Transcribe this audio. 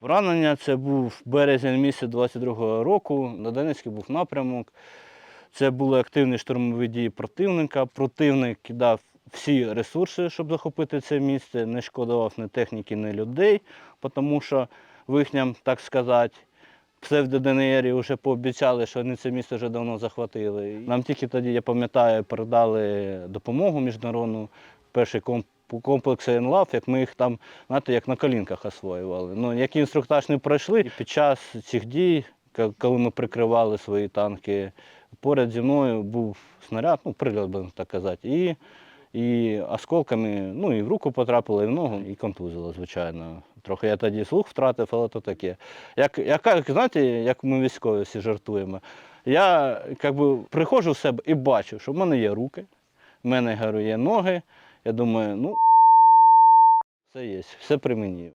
Поранення це був березень місяць 22-го року. На Донецький був напрямок. Це були активні штурмові дії противника. Противник кидав всі ресурси, щоб захопити це місце, не шкодував ні техніки, ні людей, тому що в їхнім, так сказати, псевдо-ДНРі вже пообіцяли, що вони це місце вже давно захватили. Нам тільки тоді, я пам'ятаю, передали допомогу міжнародну, перший комп- комплекс ЕНЛАВ, як ми їх там, знаєте, як на колінках освоювали. Ну, які інструктаж не пройшли. І під час цих дій, коли ми прикривали свої танки, поряд зі мною був снаряд, ну, прильот, будемо так казати. І, і осколками, ну, і в руку потрапило, і в ногу, і контузило, звичайно. Трохи я тоді слух втратив, але то таке. Як, яка, знаєте, як ми військові всі жартуємо, я як би, приходжу в себе і бачу, що в мене є руки, в мене говорю, є ноги. Я думаю, ну, все є, все при мені.